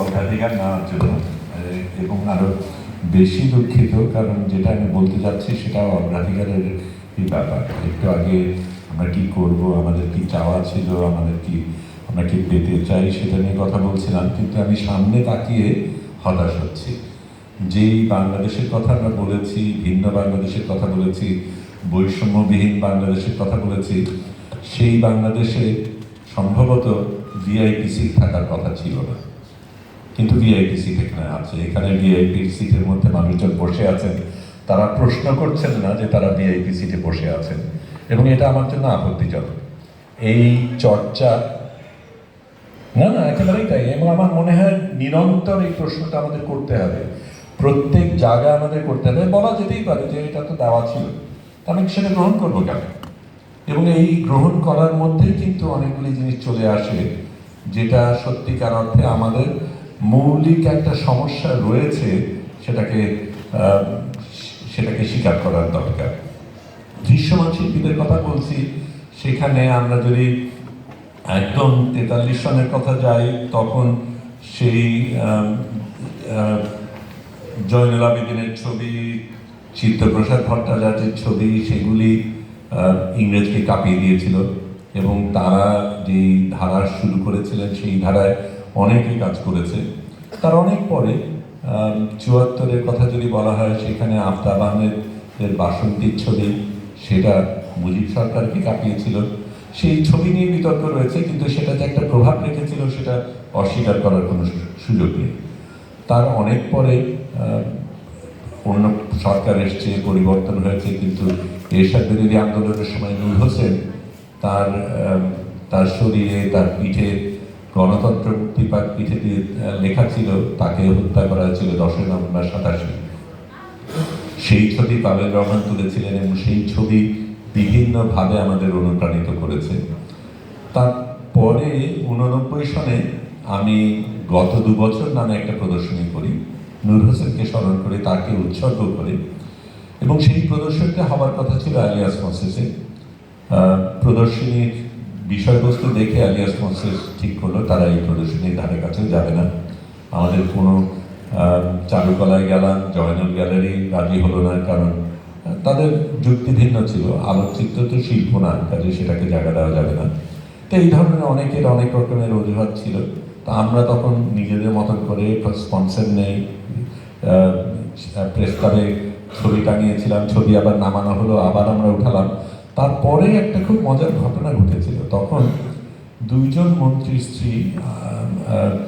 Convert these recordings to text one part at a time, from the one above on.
অগ্রাধিকার নেওয়ার জন্য এবং আরও বেশি দুঃখিত, কারণ যেটা আমি বলতে যাচ্ছি সেটা অগ্রাধিকারের ব্যাপার। একটু আগে আমরা কি করব, আমাদের কি চাওয়া ছিল, আমাদের কি আমরা কি পেতে চাই সেটা নিয়ে কথা বলছিলাম, কিন্তু আমি সামনে তাকিয়ে হতাশ হচ্ছি। যেই বাংলাদেশের কথা আমরা বলেছি, ভিন্ন বাংলাদেশের কথা বলেছি, বৈষম্যবিহীন বাংলাদেশের কথা বলেছি, সেই বাংলাদেশে সম্ভবত ভিআইপি সিট থাকার কথা ছিল না। কিন্তু ভিআইপি সিট আছে। এখানে ভিআইপি সিটের মধ্যে মানুষজন বসে আছেন। তারা প্রশ্ন করছেন না যে তারা ভিআইপি সিটে বসে আছেন। এবং এটা আমার জন্য আপত্তিজনক। এই চর্চা না না, একেবারেই তাই। এবং আমার মনে হয় নিরন্তর এই প্রশ্নটা আমাদের করতে হবে। প্রত্যেক জায়গায় আমাদের করতে হবে। বলা যেতেই পারে যে এটা তো দেওয়া ছিল। আমি সেটা গ্রহণ করব কেন? এবং এই গ্রহণ করার মধ্যেই কিন্তু অনেকগুলি জিনিস চলে আসে, যেটা সত্যিকার অর্থে আমাদের মৌলিক একটা সমস্যা রয়েছে সেটাকে সেটাকে স্বীকার করার দরকার। দৃশ্যমান শিল্পীদের কথা বলছি, সেখানে আমরা যদি একদম তেতাল্লিশ সনের কথা যাই, তখন সেই জয়নুল আবেদিনের ছবি চিত্তপ্রসাদ ভট্টাচার্যের ছবি, সেগুলি ইংরেজকে কাঁপিয়ে দিয়েছিল এবং তারা যেই ধারা শুরু করেছিলেন সেই ধারায় অনেকেই কাজ করেছে। তার অনেক পরে চুয়াত্তরের কথা যদি বলা হয়, সেখানে আফতাব আহমেদের বাসন্তীর ছবি, সেটা মুজিব সরকারকে কাঁপিয়েছিল সেই ছবি নিয়ে বিতর্ক রয়েছে, কিন্তু সেটা যে একটা প্রভাব রেখেছিল, সেটা অস্বীকার করার কোনো সুযোগ নেই। তার অনেক পরে অন্য সরকার এসছে, পরিবর্তন হয়েছে, কিন্তু এরশাদ বিরোধী আন্দোলনের সময় নূর হোসেন তার তার শরীরে, তার পিঠে গণতন্ত্র মুক্তি পিঠে দিয়ে লেখা ছিল, তাকে হত্যা করা হয়েছিল দশই নভেম্বর সাতাশে। সেই ছবি পাবেল রহমান তুলেছিলেন এবং সেই ছবি বিভিন্নভাবে আমাদের অনুপ্রাণিত করেছে। তারপরে উননব্বই সনে আমি গত দু বছর নামে একটা প্রদর্শনী করি, নূর হোসেনকে স্মরণ করে তাকে উৎসর্গ করে এবং সেই প্রদর্শনীটা হওয়ার কথা ছিল আলিয়াস মসেসে প্রদর্শনীর বিষয়বস্তু দেখে আলিয়াস মসেস ঠিক করল, তারা এই প্রদর্শনীর ধারে কাছেও যাবে না। আমাদের কোনো চারুকলায় গেলাম, জয়নুল গ্যালারি রাজি হলো না, কারণ তাদের যুক্তি ভিন্ন ছিল। আলোকচিত্র তো শিল্প না, কাজে সেটাকে জায়গা দেওয়া যাবে না। তো এই ধরনের অনেকের অনেক রকমের অজুহাত ছিল। তা আমরা তখন নিজেদের মতন করে স্পন্সর নেই। প্রেস ক্লাবে ছবি টাঙিয়েছিলাম, ছবি আবার নামানো হলো, আবার আমরা উঠালাম। তারপরে একটা খুব মজার ঘটনা ঘটেছিল। তখন দুইজন মন্ত্রীর স্ত্রী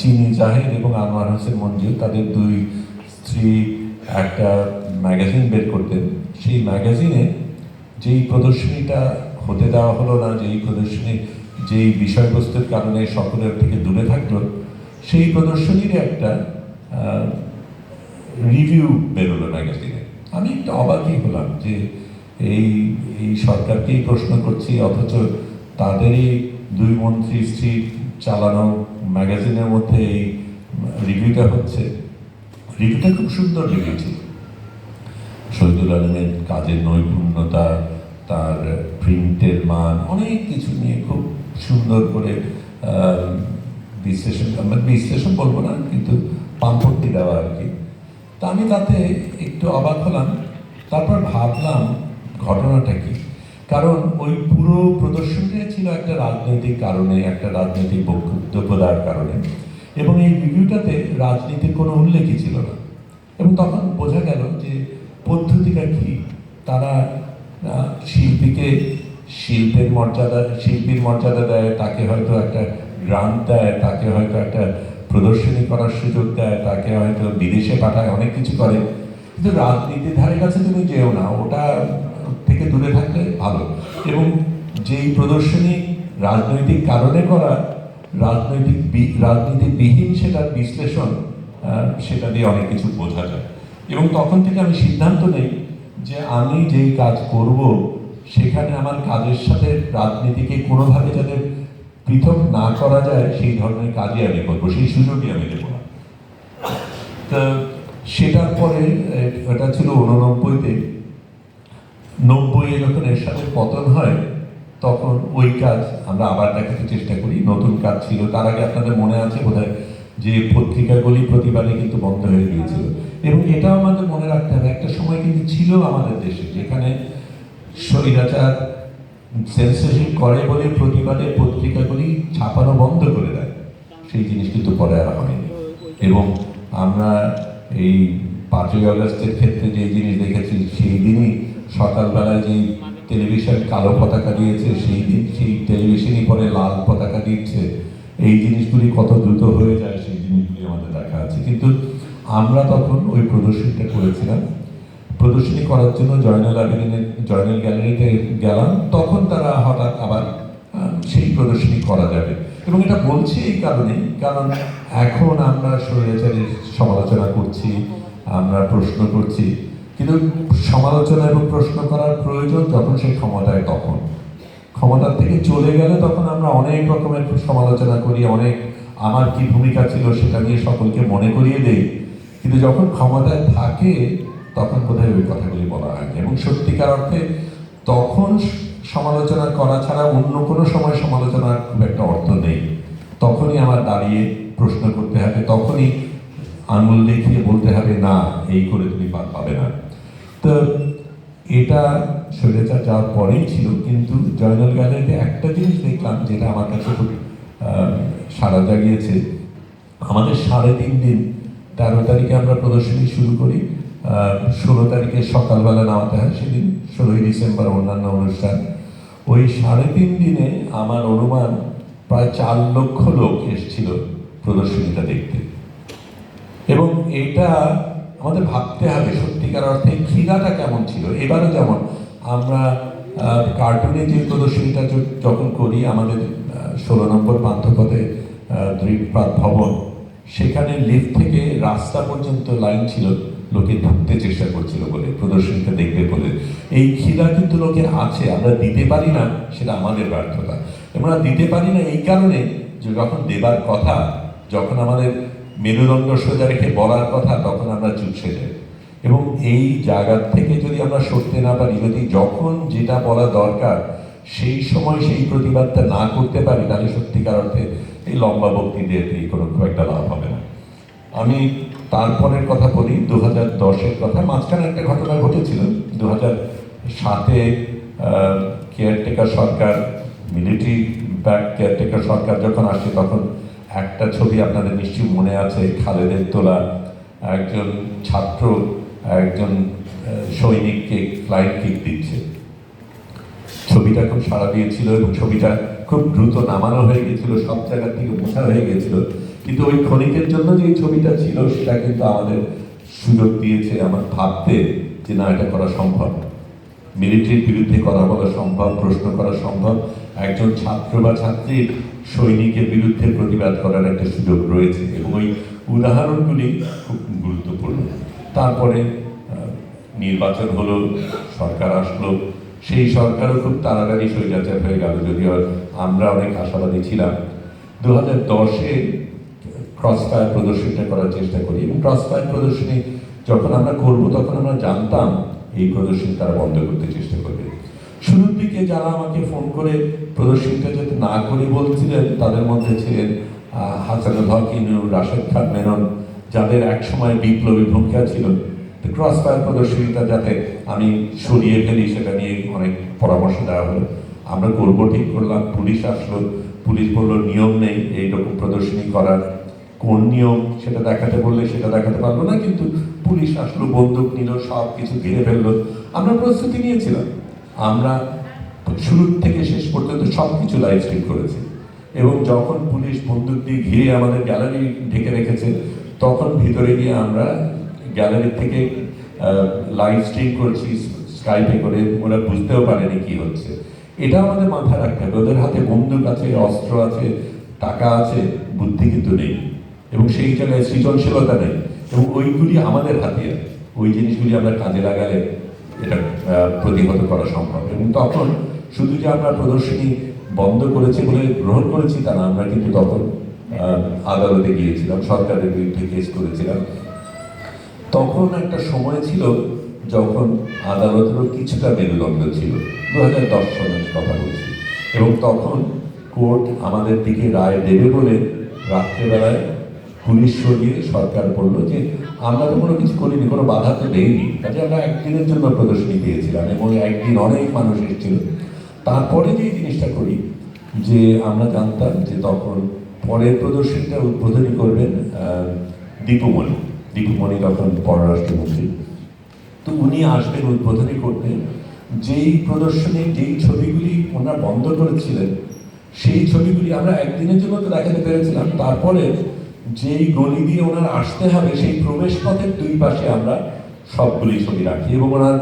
চিনি জাহিদ এবং আনোয়ার হোসেন মঞ্জু তাদের দুই স্ত্রী একটা ম্যাগাজিন বের করতেন। সেই ম্যাগাজিনে যেই প্রদর্শনীটা হতে দেওয়া হলো না, যেই প্রদর্শনী, যেই বিষয়বস্তুর কারণে সকলের থেকে দূরে থাকল, সেই প্রদর্শনীর একটা রিভিউ বেরোলো ম্যাগাজিনে। আমি একটু অবাকই হলাম যে এই এই সরকারকেই প্রশ্ন করছি, অথচ তাদেরই দুই মন্ত্রী স্ত্রী চালানো ম্যাগাজিনের মধ্যে এই রিভিউটা হচ্ছে। রিভিউটা খুব সুন্দর ছিল। শহীদুল আলমের কাজের নৈপুণ্যতা, তার প্রিন্টের মান, অনেক কিছু নিয়ে খুব সুন্দর করে বিশ্লেষণ, আমরা বিশ্লেষণ বলব না, কিন্তু পাম্পট্টি দেওয়া আর কি। তা আমি তাতে একটু অবাক হলাম, তারপর ভাবলাম ঘটনাটা কি? কারণ ওই পুরো প্রদর্শনটাই ছিল একটা রাজনৈতিক কারণে, একটা রাজনৈতিক বক্তব্য দেওয়ার কারণে। এবং এই রিভিউটাতে রাজনীতির কোনো উল্লেখই ছিল না। এবং তখন বোঝা গেল যে পদ্ধতিটা কি? তারা শিল্পীকে, শিল্পের মর্যাদা, শিল্পীর মর্যাদা দেয়, তাকে হয়তো একটা গ্রান্ট দেয়, তাকে হয়তো একটা প্রদর্শনী করার সুযোগ দেয়, তাকে হয়তো বিদেশে পাঠায়, অনেক কিছু করে। কিন্তু রাজনীতির ধারে কাছে তুমি যেও না, ওটা থেকে দূরে থাকলে ভালো। এবং যেই প্রদর্শনী রাজনৈতিক কারণে করা, রাজনৈতিক রাজনীতিবিহীন সেটার বিশ্লেষণ সেটা দিয়ে অনেক কিছু বোঝা যায়। এবং তখন থেকে আমি সিদ্ধান্ত নেই যে আমি যেই কাজ করব, সেখানে আমার কাজের সাথে রাজনীতিকে কোনোভাবে যাতে পৃথক না করা যায়, সেই ধরনের কাজই আমি করব, সেই সুযোগই আমি দেবো না। তা সেটার পরে এটা ছিল উননব্বইতে নব্বইয়ে যখন এর সাথে পতন হয়, তখন ওই কাজ আমরা আবার দেখাতে চেষ্টা করি। নতুন কাজ ছিল, তার আগে আপনাদের মনে আছে বোধহয় যে পত্রিকাগুলি প্রতিবারে কিন্তু বন্ধ হয়ে গিয়েছিল। এবং এটাও আমাদের মনে রাখতে হবে, একটা সময় কিন্তু ছিল আমাদের দেশে, যেখানে স্বৈরাচার সেন্সরশিপ করে বলে প্রতিবাদে পত্রিকাগুলি ছাপানো বন্ধ করে দেয়। সেই জিনিস কিন্তু পরে আর হয়নি। এবং আমরা এই পাঁচই আগস্টের ক্ষেত্রে যে জিনিস দেখেছি, সেই দিনই সকালবেলায় যে টেলিভিশন কালো পতাকা দিয়েছে, সেই দিন সেই টেলিভিশনই পরে লাল পতাকা দিচ্ছে। এই জিনিসগুলি কত দ্রুত হয়ে যায়, সেই জিনিসগুলি আমাদের দেখা আছে। কিন্তু আমরা তখন ওই প্রদর্শনীটা করেছিলাম প্রদর্শনী করার জন্য জয়নাল আবেদিনের জয়নাল গ্যালারিতে গেলাম। তখন তারা হঠাৎ আবার সেই প্রদর্শনী করা যাবে। এবং এটা বলছি এই কারণেই, কারণ এখন আমরা স্বৈরাচারের সমালোচনা করছি, আমরা প্রশ্ন করছি। কিন্তু সমালোচনা এবং প্রশ্ন করার প্রয়োজন যখন সেই ক্ষমতায় তখন ক্ষমতার থেকে চলে গেলে তখন আমরা অনেক রকমের সমালোচনা করি, অনেক আমার কি ভূমিকা ছিল সেটা নিয়ে সকলকে মনে করিয়ে দেই। কিন্তু যখন ক্ষমতায় থাকে, তখন বোধহয় ওই কথাগুলি বলা হয়। এবং সত্যিকার অর্থে তখন সমালোচনা করা ছাড়া অন্য কোনো সময় সমালোচনার খুব একটা অর্থ নেই। তখনই আমার দাঁড়িয়ে প্রশ্ন করতে হবে, তখনই আঙুল দেখিয়ে বলতে হবে, না, এই করে তুমি পাবে না। তো এটা স্বৈরাচার যাওয়ার পরেই ছিল, কিন্তু জয়নাল গ্যালারিতে একটা জিনিস দেখলাম যেটা আমার কাছে খুব সাড়া জাগিয়েছে। আমাদের সাড়ে তিন দিন, তেরো তারিখে আমরা প্রদর্শনী শুরু করি ষোলো তারিখে সকালবেলা নামাতে হয়, সেদিন ষোলোই ডিসেম্বর অন্যান্য অনুষ্ঠান। ওই সাড়ে তিন দিনে আমার অনুমান প্রায় চার লক্ষ লোক এসেছিল প্রদর্শনীটা দেখতে। এবং এটা আমাদের ভাবতে হবে সত্যিকার অর্থে খিদাটা কেমন ছিল। এবারও যেমন আমরা কার্টুনে যে প্রদর্শনীটা যখন করি, আমাদের ষোলো নম্বর পান্থপথে দ্বীপপাত ভবন, সেখানে লিফট থেকে রাস্তা পর্যন্ত লাইন ছিল, লোকে ঢুকতে চেষ্টা করছিল বলে, প্রদর্শনীটা দেখবে বলে। এই খিদা কিন্তু লোকের আছে, আমরা দিতে পারি না, সেটা আমাদের ব্যর্থতা। আমরা দিতে পারি না এই কারণে যে যখন দেবার কথা, যখন আমাদের মেরুদণ্ড সোজা রেখে বলার কথা তখন আমরা চুপসে যাই। এবং এই জায়গার থেকে যদি আমরা সরতে না পারি, যদি যখন যেটা বলা দরকার, সেই সময় সেই প্রতিবাদটা না করতে পারি, তাহলে সত্যিকার অর্থে এই লম্বা বক্তি দিয়ে কোনো খুব একটা লাভ হবে না। আমি তারপরের কথা বলি দু হাজার দশের কথা। মাঝখানে একটা ঘটনা ঘটেছিল। দু হাজার সাতে কেয়ারটেকার সরকার মিলিটারি ব্যাক কেয়ারটেকার সরকার যখন আসে, তখন একটা ছবি আপনাদের নিশ্চয়ই মনে আছে, খালেদের তোলা। একজন ছাত্র, একজন সৈনিককে ফ্লাইট কিক দিচ্ছে। ছবিটা খুব সাড়া দিয়েছিল এবং ছবিটা খুব দ্রুত নামানো হয়ে গেছিল, সব জায়গা থেকে মোছা হয়ে গেছিল। কিন্তু ওই ক্ষণিকের জন্য যে ছবিটা ছিল, সেটা কিন্তু আমাদের সুযোগ দিয়েছে আমার ভাবতে যে না, এটা করা সম্ভব। মিলিটারির বিরুদ্ধে কথা বলা সম্ভব, প্রশ্ন করা সম্ভব। একজন ছাত্র বা ছাত্রীর সৈনিকের বিরুদ্ধে প্রতিবাদ করার একটা সুযোগ রয়েছে এবং ওই উদাহরণগুলি খুব গুরুত্বপূর্ণ। তারপরে নির্বাচন হলো, সরকার আসলো। সেই সরকারও খুব তাড়াতাড়ি স্বৈরাচার হয়ে গেল যদিও আমরা অনেক আশাবাদী ছিলাম। দু হাজার দশে ক্রস ফায়ার প্রদর্শনীটা করার চেষ্টা করি এবং ক্রস ফায়ার প্রদর্শনী যখন আমরা করব তখন আমরা জানতাম এই প্রদর্শনী তারা বন্ধ করতে চেষ্টা করবে। শুরুর দিকে যারা আমাকে ফোন করে প্রদর্শনীটা যাতে না করে বলছিলেন তাদের মধ্যে ছিলেন আহ, হাসানুল হক রাশেদ খান মেনন যাদের একসময় বিপ্লবী ভূমিকা ছিল। ক্রস ফায়ার প্রদর্শনীটা যাতে আমি সরিয়ে ফেলি সেটা নিয়ে অনেক পরামর্শ দেওয়া হলো। আমরা করব ঠিক করলাম। পুলিশ আসলো। পুলিশ বলল নিয়ম নেই এইরকম প্রদর্শনী করার। কোন নিয়ম? সেটা দেখাতে বললে সেটা দেখাতে পারব না কিন্তু পুলিশ আসলো বন্দুক নিল সব কিছু ঘিরে ফেলল। আমরা প্রস্তুতি নিয়েছিলাম। আমরা শুরু থেকে শেষ পর্যন্ত সব কিছু লাইভ স্ট্রিম করেছি। এবং যখন পুলিশ বন্দুক দিয়ে ঘিরে আমাদের গ্যালারি ঢেকে রেখেছে, তখন ভিতরে গিয়ে আমরা গ্যালারি থেকে লাইভ স্ট্রিম করেছি স্কাইপে করে, ওরা বুঝতেও পারেনি কি হচ্ছে। এটা আমাদের মাথায় রাখতে হবে। ওদের হাতে বন্দুক আছে, অস্ত্র আছে, টাকা আছে, বুদ্ধি কিন্তু নেই। এবং সেই জায়গায় সৃজনশীলতা নেই। এবং ওইগুলি আমাদের হাতিয়ার। ওই জিনিসগুলি আমরা কাজে লাগালে এটা প্রতিহত করা সম্ভব। এবং তখন শুধু যে আমরা প্রদর্শনী বন্ধ করেছি বলে গ্রহণ করেছি তা না, আমরা কিন্তু তখন আদালতে গিয়েছিলাম, সরকারের বিরুদ্ধে কেস করেছিলাম। তখন একটা সময় ছিল যখন আদালতেরও কিছুটা মেরুদণ্ড ছিল। দু হাজার দশ সালের কথা বলছি। এবং তখন কোর্ট আমাদের দিকে রায় দেবে বলে রাত্রেবেলায় পুলিশ সরিয়ে সরকার বলল যে, আমরা তো কোনো কিছু করিনি, কোনো বাধা তো দেয়নি কাজে আমরা একদিনের জন্য প্রদর্শনী দিয়েছিলাম এবং একদিন অনেক মানুষ এসেছিল। তারপরে যে জিনিসটা করি, যে আমরা জানতাম যে তখন পরের প্রদর্শনীটা উদ্বোধনী করবেন দীপুমণি দীপুমণি তখন পররাষ্ট্রমন্ত্রী। তো উনি আসবেন উদ্বোধনী করতে। যেই প্রদর্শনী, যেই ছবিগুলি ওনারা বন্ধ করেছিলেন, সেই ছবিগুলি আমরা একদিনের জন্য তো দেখাতে পেরেছিলাম। তারপরে যেই গলি দিয়ে ওনার আসতে হবে, সেই প্রবেশ পথের দুই পাশে আমরা সবগুলি ছবি রাখি এবং ওনার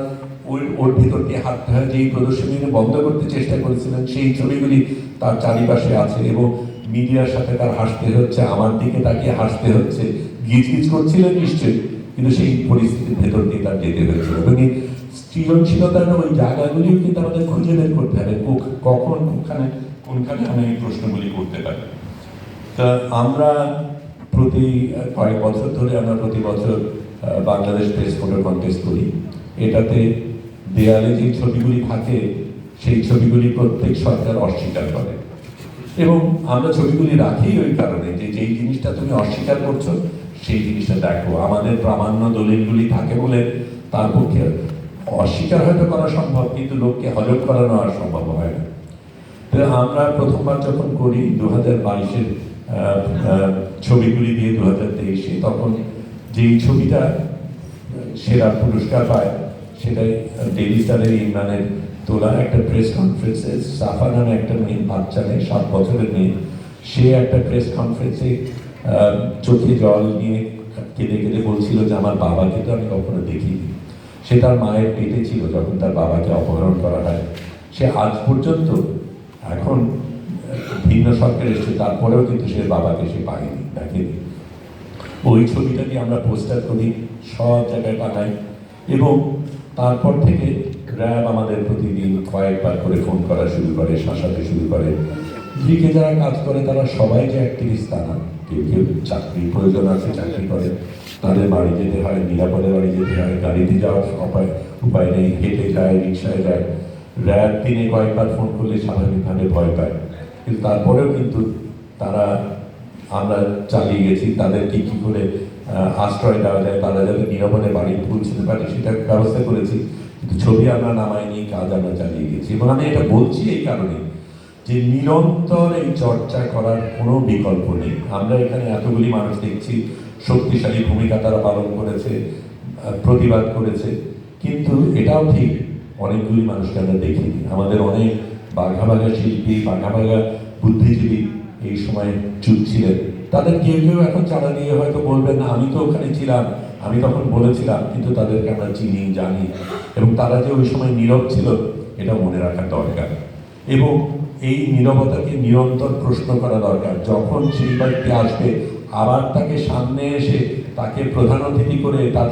ওই, ওর ভিতর দিয়ে হাঁটতে হয় যেই প্রদর্শনী বন্ধ করতে চেষ্টা করেছিলেন, সেই ছবিগুলি তার চারিপাশে আছে এবং মিডিয়ার সাথে তার হাসতে হচ্ছে, আমার দিকে তাকিয়ে হাসতে হচ্ছে গিজ গিজ করছিলেন নিশ্চয়ই, কিন্তু সেই পরিস্থিতির ভেতর দিয়ে তার যেতে হয়েছিল। এই সৃজনশীলতার ওই জায়গাগুলিও কিন্তু আমাদের খুঁজে বের করতে হবে কখন, কোনখানে কোনখানে আমি এই প্রশ্নগুলি করতে পারি। তা আমরা প্রতি কয়েক বছর ধরে আমরা প্রতি বছর বাংলাদেশ প্রেস ফটো কন্টেস্ট করি। এটাতে দেয়ালে যে ছবিগুলি থাকে, সেই ছবিগুলি প্রত্যেক সরকার অস্বীকার করে। এবং আমরা ছবিগুলি রাখি ওই কারণে যে, যেই জিনিসটা তুমি অস্বীকার করছ, সেই জিনিসটা দেখো। আমাদের প্রামাণ্য দলিলগুলি থাকে বলে তার পক্ষে অস্বীকার হয়তো করা সম্ভব, কিন্তু লোককে হজম করানো আর সম্ভব হয় না। আমরা প্রথমবার যখন করি দু হাজার বাইশের ছবিগুলি দিয়ে দু হাজার তেইশে। তখন যেই ছবিটা সেরা পুরস্কার পায়, সেটাই ডেলি স্টারের ইমরানের তোলা একটা প্রেস কনফারেন্সে সাফা নামে একটা মেয়ে, বাচ্চা মেয়ে, সাত বছরের মেয়ে, সে একটা প্রেস কনফারেন্সে চোখে জল নিয়ে কেঁদে কেঁদে বলছিল যে, আমার বাবাকে তো আমি কখনো দেখিনি। সে তার মায়ের পেটে ছিল যখন তার বাবাকে অপহরণ করা হয়। সে আজ পর্যন্ত এখন ভিন্ন সরকার এসেছে, তারপরেও কিন্তু সে বাবাকে সে পায়নি। দেখেনি, ওই ছবিটা দিয়ে আমরা পোস্টার করি, সব জায়গায় পাঠাই। এবং তারপর থেকে র্যাব আমাদের প্রতিদিন কয়েকবার করে ফোন করা শুরু করে, শাসাতে শুরু করে। দিকে যারা কাজ করে, তারা সবাই যে অ্যাক্টিভিস্ট তা না। কেউ কেউ চাকরির প্রয়োজন আছে, চাকরি করে। তাদের বাড়ি যেতে হয়, নিরাপদে বাড়ি যেতে হয়, গাড়িতে যাওয়ার উপায় উপায় নেই, হেঁটে যায়, রিক্সায় যায়। র্যাব দিনে কয়েকবার ফোন করলে স্বাভাবিকভাবে ভয় পায়। কিন্তু তারপরেও কিন্তু তারা, আমরা চালিয়ে গেছি, তাদেরকে কি করে আশ্রয় দেওয়া যায়, তারা যাতে নিরাপদে বাড়ি পৌঁছতে পারে সেটা ব্যবস্থা করেছি। কিন্তু ছবি আমরা নামাইনি কাজ আমরা চালিয়ে গেছি। এবং আমি এটা বলছি এই কারণে যে নিরন্তর এই চর্চা করার কোনো বিকল্প নেই। আমরা এখানে এতগুলি মানুষ দেখছি, শক্তিশালী ভূমিকা তারা পালন করেছে প্রতিবাদ করেছে। কিন্তু এটাও ঠিক, অনেকগুলি মানুষকে আমরা দেখিনি। আমাদের অনেক বাঘা বাঘা শিল্পী বাঘা বাঘা বুদ্ধিজীবী এই সময় চুপ ছিলেন তাদের কেউ কেউ এখন চাঁদা দিয়ে হয়তো বলবেন, না, আমি তো ওখানে ছিলাম, আমি তখন বলেছিলাম, কিন্তু তাদেরকে আমরা চিনি, জানি। এবং তারা যে ওই সময় নীরব ছিল, এটা মনে রাখা দরকার। এবং এই নীরবতাকে নিরন্তর প্রশ্ন করা দরকার। যখন সেই আসবে, আবার তাকে সামনে এসে তাকে প্রধান অতিথি করে তার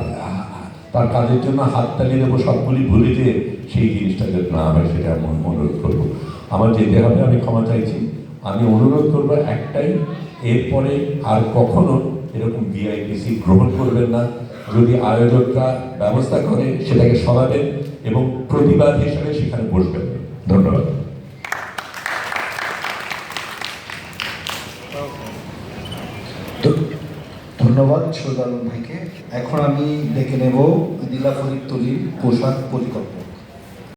তার কাজের জন্য হাততালি দেবো সবগুলি ভুলে যেয়ে সেই জিনিসটা যাতে না হয় সেটা আমি অনুরোধ করব। আমার যেতে হবে আমি ক্ষমা চাইছি, আমি অনুরোধ করব একটাই, এরপরে আর কখনো এরকম বিআইপিসি গ্রহণ করবেন না। যদি আয়োজকরা ব্যবস্থা করে, সেটাকে সরাবেন এবং প্রতিবাদ হিসেবে সেখানে বসবেন। ধন্যবাদ। ধন্যবাদ সৌদালম ভাইকে। এখন আমি ডেকে নেব লীলা ফরিদ তলির পোশাক পরিকল্পনা।